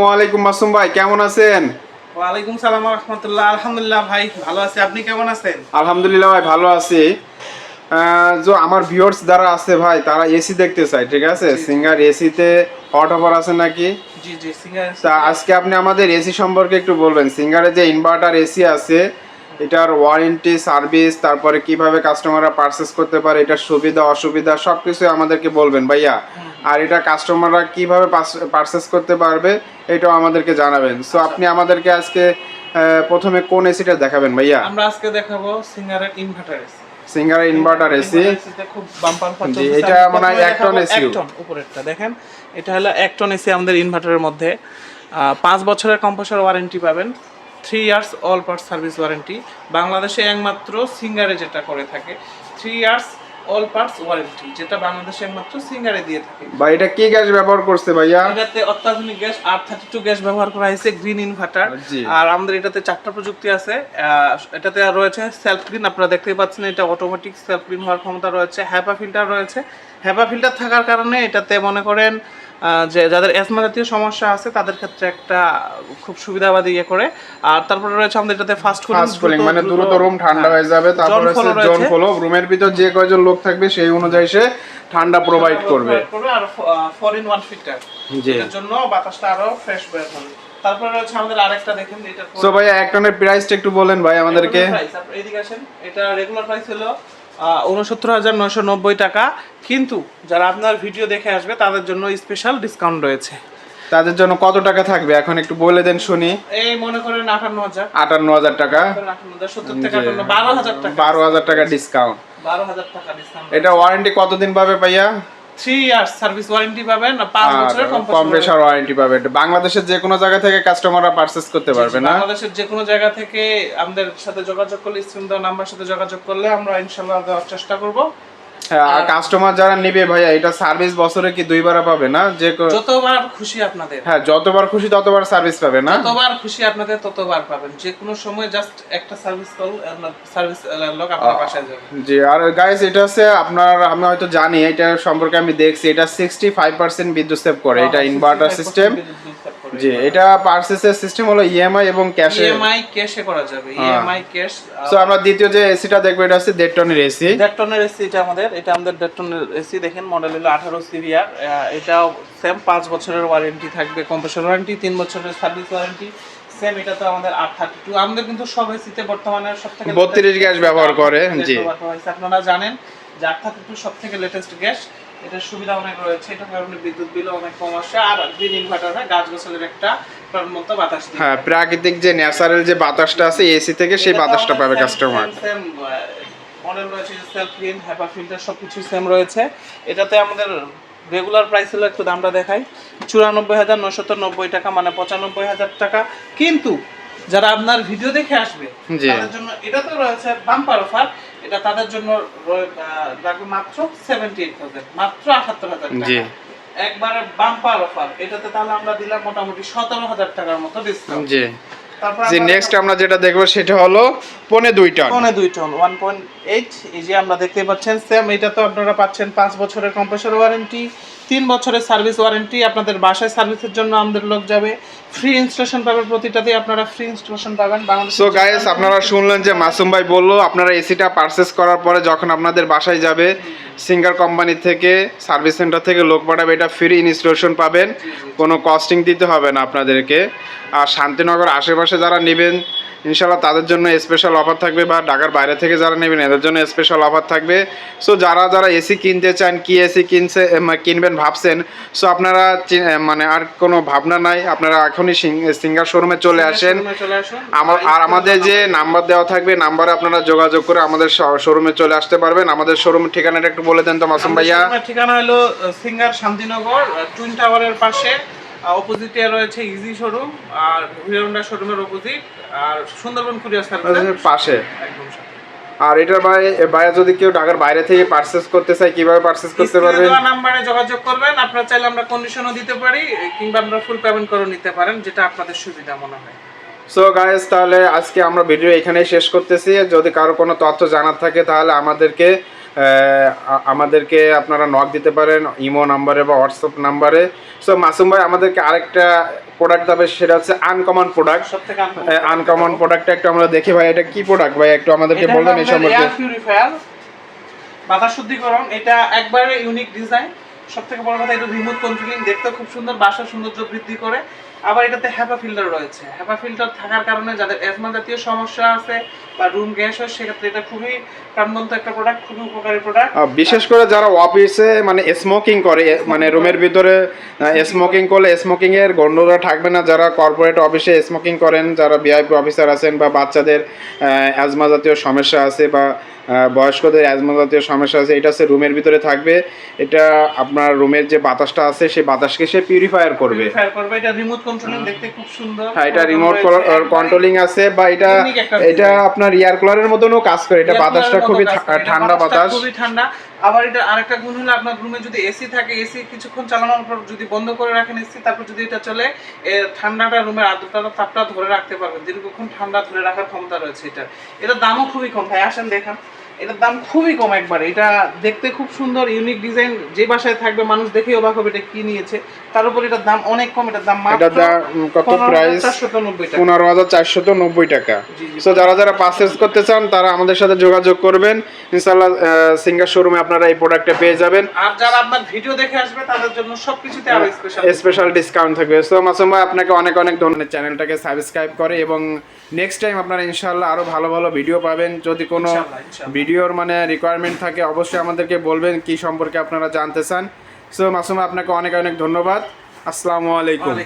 আসসালামু আলাইকুম মাসুম ভাই কেমন আছেন? ওয়ালাইকুম সালাম রহমতুল্লাহ। আলহামদুলিল্লাহ ভাই ভালো আছি। আপনি কেমন আছেন? আলহামদুলিল্লাহ ভাই ভালো আছি। যে আমার ভিউয়ার্স যারা আছে ভাই তারা এসি দেখতে চায় ঠিক আছে? সিঙ্গার এসিতে হট অফার আছে নাকি? জি জি সিঙ্গার তা আজকে আপনি আমাদের এসি সম্পর্কে একটু বলবেন। সিঙ্গারে যে ইনভার্টার এসি আছে এটার ওয়ারেন্টি সার্ভিস তারপরে কীভাবে কাস্টমাররা পারচেস করতে পারে এটার সুবিধা অসুবিধা সব কিছু আমাদেরকে বলবেন ভাইয়া। আর এটা কাস্টমাররা কীভাবে পারচেস করতে পারবে এটাও আমাদেরকে জানাবেন। সো আপনি আমাদেরকে আজকে প্রথমে কোন এসিটা দেখাবেন ভাইয়া? আমরা আজকে দেখাবো সিঙ্গারের ইনভার্টার এসি সিঙ্গারের ইনভার্টার এসি খুব বাম্পার জি, এটা মনে হয় এক টন এক টন উপরেরটা দেখেন? এটা হলো এক টন এসি আমাদের ইনভার্টারের মধ্যে। পাঁচ বছরের কম্প্রেসর ওয়ারেন্টি পাবেন। Three years all part service warranty বাংলাদেশে একমাত্র সিঙ্গারে যেটা করে থাকে। Three years all parts warranty যেটা বাংলাদেশে একমাত্র সিঙ্গারে দিয়ে থাকে। ভাই এটা কি গ্যাস ব্যবহার করছে ভাইয়া? এটাতে অত্যাধুনিক gas R thirty two gas ব্যবহার করা হয়েছে গ্রিন ইনভার্টার আর আমাদের এটাতে চারটা প্রযুক্তি আছে। এটাতে আর রয়েছে সেলফ গ্রিন আপনারা দেখতেই পাচ্ছেন এটা অটোমেটিক সেলফ গ্রিন হওয়ার ক্ষমতা রয়েছে। হ্যাপা ফিল্টার রয়েছে। হ্যাপা ফিল্টার থাকার কারণে এটাতে মনে করেন যে যাদের অ্যাসমা জাতীয় সমস্যা আছে তাদের ক্ষেত্রে একটা খুব সুবিধাবাদী ইয়ে করে। আর তারপরে রয়েছে আমাদের এটাতে ফাস্ট কুলিং মানে দ্রুত রুম ঠান্ডা হয়ে যাবে তারপর হচ্ছে জোন ফলো রুমের ভিতর যে কয়জন লোক থাকবে সেই অনুযায়ী সে ঠান্ডা প্রোভাইড করবে। আর ফোর ইন ওয়ান ফিল্টার জি। এর জন্য বাতাসটা আরও ফ্রেশ বের হবে। তারপরে রয়েছে আমাদের আরেকটা দেখেন এটা সো ভাইয়া এক টনের প্রাইসটা একটু বলেন ভাই আমাদেরকে। এদিকে আসেন। এটা রেগুলার প্রাইস হলো উনসত্তর হাজার নয়শো নব্বই টাকা। কিন্তু যারা আপনার ভিডিও দেখে আসবে তাদের জন্য স্পেশাল ডিসকাউন্ট রয়েছে। তাদের জন্য কত টাকা থাকবে? এখন একটু বলে দেন শুনি। এই মনে করেন আটান্ন হাজার। আটান্ন হাজার টাকা। বারো হাজার টাকা। ডিসকাউন্ট বারো হাজার টাকা ডিসকাউন্ট এটা ওয়ারেন্টি কতদিন পাবে ভাইয়া? থ্রি ইয়ার্স সার্ভিস ওয়ারেন্টি পাবেন পাঁচ বছরের কম কম্পোসার ওয়ারেন্টি পাবেন। বাংলাদেশের যে কোনো জায়গা থেকে কাস্টমাররা পারচেজ করতে পারবে না? বাংলাদেশের যে কোনো জায়গা থেকে আমাদের সাথে যোগাযোগ করলে স্ক্রিন দেওয়া নাম্বার সাথে যোগাযোগ করলে আমরা ইনশাল্লাহ দেওয়ার চেষ্টা করব। কাস্টমার যারা নেবে ভাইয়া এটা সার্ভিস বছরে কি দুইবার পাবে না? যে যতবার খুশি আপনাদের। হ্যাঁ যতবার খুশি ততবার সার্ভিস পাবে না? যতবার খুশি আপনাদের ততবার পাবেন। যে কোনো সময় জাস্ট একটা সার্ভিস কল সার্ভিস লোক আপনার বাসায় যাবে। জি আর গাইস এটা হচ্ছে আপনার আমি হয়তো জানি এটা সম্পর্কে আমি দেখছি এটা সিক্সটি ফাইভ পার্সেন্ট বিদ্যুৎ সেভ করে। এটা ইনভার্টার সিস্টেম জি এটা পার্সেসের সিস্টেম হলো ইএমআই এবং ক্যাশে ইএমআই ক্যাশে করা যাবে। ইএমআই ক্যাশ সো আমরা দ্বিতীয় যে এসিটা দেখব এটা হচ্ছে দেড় টনের এসি দেড় টনের এসি এটা আমাদের এটা আমাদের দেড় টনের এসি দেখেন মডেল হলো আঠারো সিভিআর এটাও সেম পাঁচ বছরের ওয়ারেন্টি থাকবে কম্প্রেসর ওয়ারেন্টি তিন বছরের সার্ভিস ওয়ারেন্টি সেম এটা তো আমাদের আট থার্টি টু আমাদের কিন্তু সব এসিতে বর্তমানে সব থেকে 32 গ্যাস ব্যবহার করে, জি। আপনারা জানেন যে আট থার্টি টু সব থেকে লেটেস্ট গ্যাস এটার সুবিধা অনেক রয়েছে এটা কারণে বিদ্যুৎ বিল অনেক কম আসে। আর গ্রিন ইনভার্টার হয় গাছ গোছালের একটা প্রাণবন্ত বাতাস হ্যাঁ প্রাকৃতিক যে ন্যাচারাল যে বাতাসটা আছে এসি থেকে সেই বাতাসটা পাবে কাস্টমার মডেল রয়েছে সেলফ ক্লিন হ্যাপা ফিল্টার সব কিছু সেম রয়েছে। এটাতে আমাদের রেগুলার প্রাইস হলো একটু দামটা দেখাই। চুরানব্বই হাজার নশত নব্বই টাকা মানে পঁচানব্বই হাজার টাকা। কিন্তু যারা আপনার ভিডিও দেখে আসবে। তাদের জন্য এটা তো রয়েছে বাম্পার অফার এটা তাদের জন্য লাগবে মাত্র সেভেন্টি এইট থাউজেন্ড মাত্র আটাত্তর হাজার। টাকা। একবারে বাম্পার অফার এটাতে তাহলে আমরা দিলাম মোটামুটি সতেরো হাজার টাকার মতো ডিসকাউন্ট জি। তারপর যে নেক্সট আমরা যেটা দেখব সেটা হলো পনে দুই টন। পনে দুই টন ওয়ান পয়েন্ট এইট এই যে আমরা দেখতে পাচ্ছেন সেম এটা তো আপনারা পাচ্ছেন পাঁচ বছরের কম্প্রেসর ওয়ারেন্টি তিন বছরের সার্ভিস ওয়ারেন্টি আপনাদের বাসায় সার্ভিসের জন্য আমাদের লোক যাবে। ফ্রি ইনস্টলেশন পাবেন প্রতিটাতেই আপনারা ফ্রি ইনস্টলেশন পাবেন। বাংলাদেশ সো গাইস আপনারা শুনলেন যে মাসুম ভাই বলল আপনারা এসিটা পারচেস করার পরে যখন আপনাদের বাসায় যাবে সিঙ্গার কোম্পানি থেকে সার্ভিস সেন্টার থেকে লোক পাঠাবে এটা ফ্রি ইনস্টলেশন পাবেন। কোনো কস্টিং দিতে হবে না আপনাদেরকে। আর শান্তিনগর আশেপাশে যারা নেবেন ইনশাল্লাহ তাদের জন্য স্পেশাল অফার থাকবে বা ঢাকার বাইরে থেকে যারা নেবেন এদের জন্য স্পেশাল অফার থাকবে। সো যারা যারা এসি কিনতে চান কি এসি কিনছে কিনবেন ভাবছেন সো আপনারা মানে আর কোনো ভাবনা নাই। আপনারা এখনই সিঙ্গার শোরুমে চলে আসেন। আমার আর আমাদের যে নাম্বার দেওয়া থাকবে নাম্বারে আপনারা যোগাযোগ করে আমাদের শোরুমে চলে আসতে পারবেন। আমাদের শোরুম ঠিকানাটা একটু বলে দেন তো মাসুম ভাইয়া। ঠিকানা হলো সিঙ্গার শান্তিনগর টুইন টাওয়ারের পাশে। অপোজিটে রয়েছে ইজি শোরুম আর হিরো হোন্ডা শোরুমের অপোজিট আর সুন্দরবন কুরিয়ার সার্ভিস। পাশে। একদম আর এটার ভাই ভাইয়া যদি কেউ ঢাকার বাইরে থেকে পারচেস করতে চায় কীভাবে পারচেস করতে পারবে দেওয়া নাম্বারে যোগাযোগ করবেন। আপনারা চাইলে আমরা কন্ডিশনও দিতে পারি কিংবা আপনারা ফুল পেমেন্ট করে নিতে পারেন যেটা আপনাদের সুবিধা মনে হয়। সো গাইস তাহলে আজকে আমরা ভিডিও এখানেই শেষ করতেছি। যদি কারও কোনো তথ্য জানার থাকে তাহলে আমাদেরকে আমাদেরকে আপনারা নক দিতে পারেন ইমো নাম্বারে বা হোয়াটসঅ্যাপ নাম্বারে সো মাসুম ভাই আমাদেরকে আরেকটা প্রোডাক্ট তবে সেটা হচ্ছে আনকমন প্রোডাক্ট আনকমন প্রোডাক্টটা একটু আমরা দেখি ভাই এটা কি প্রোডাক্ট ভাই? একটু আমাদেরকে বলবেন এই সম্পর্কে। বাতাস শুদ্ধিকরণ এটা একবারে ইউনিক ডিজাইন সব থেকে বড় কথা এটা রিমোট কন্ট্রোলিং দেখতে খুব সুন্দর বাসার সৌন্দর্য বৃদ্ধি করে। আবার এটাতে হ্যাপা ফিল্টার রয়েছে। হ্যাপা ফিল্টার থাকার কারণে যাদের অ্যাজমা জাতীয় সমস্যা আছে বা রুম গ্যাস হয় সেক্ষেত্রে এটা খুবই প্রাণবন্ত একটা প্রোডাক্ট খুবই উপকারী প্রোডাক্ট বিশেষ করে যারা অফিসে মানে স্মোকিং করে মানে রুমের ভিতরে স্মোকিং করলে স্মোকিং এর গন্ডটা থাকবে না। যারা কর্পোরেট অফিসে স্মোকিং করেন যারা ভিআইপি অফিসার আছেন বা বাচ্চাদের অ্যাজমা জাতীয় সমস্যা আছে বা বয়স্কদের অ্যাজমা জাতীয় সমস্যা আছে এটা হচ্ছে রুমের ভিতরে থাকবে। এটা আপনার রুমের যে বাতাসটা আছে সেই বাতাসকে সে পিউরিফায়ার করবে। এটা রিমোট কন্ট্রোলিং দেখতে খুব সুন্দর। হ্যাঁ এটা রিমোট কন্ট্রোলিং আছে বা এটা এটা আপনার এয়ার কুলারের মতনও কাজ করে এটা বাতাসটা খুবই। এটা ঠান্ডা বাতাস। খুবই ঠান্ডা। আবার এটা আরেকটা গুণ হলো আপনার রুমে যদি এসি থাকে এসি কিছুক্ষণ চালানোর পর যদি বন্ধ করে রাখেন এসি তারপর যদি এটা চলে ঠান্ডাটা রুমের আর্দ্রতা তাপটা ধরে রাখতে পারবেন। দীর্ঘক্ষণ ঠান্ডা ধরে রাখার ক্ষমতা রয়েছে এটার। এটার দামও খুবই কম। ভাই আসেন দেখান। এটার দাম খুবই কম একবারে। এটা দেখতে খুব সুন্দর ইউনিক ডিজাইন যে বাসায় থাকবে মানুষ দেখেই অবাক হবে এটা কি নিয়েছে। তার উপর এটার দাম অনেক কম এটার দাম মাত্র কত প্রাইস চারশত নব্বই টাকা। সো যারা যারা পারচেস করতে চান তারা আমাদের সাথে যোগাযোগ করবেন। ইনশাল্লাহ সিঙ্গার শোরুমে আপনারা এই প্রোডাক্টটা পেয়ে যাবেন। আর যারা আপনার ভিডিও দেখে আসবে তাদের জন্য সবকিছুতে আরও স্পেশাল স্পেশাল ডিসকাউন্ট থাকবে। সো মাসুম ভাই আপনাকে অনেক অনেক ধন্যবাদ। চ্যানেলটাকে সাবস্ক্রাইব করে এবং নেক্সট টাইম আপনারা ইনশাল্লাহ আরও ভালো ভালো ভিডিও পাবেন। যদি কোনো। ভিডিওর মানে রিকোয়ারমেন্ট থাকে অবশ্যই আমাদেরকে বলবেন কি সম্পর্কে আপনারা জানতে চান। সো মাসুমা আপনাকে অনেক অনেক ধন্যবাদ। আসসালামু আলাইকুম।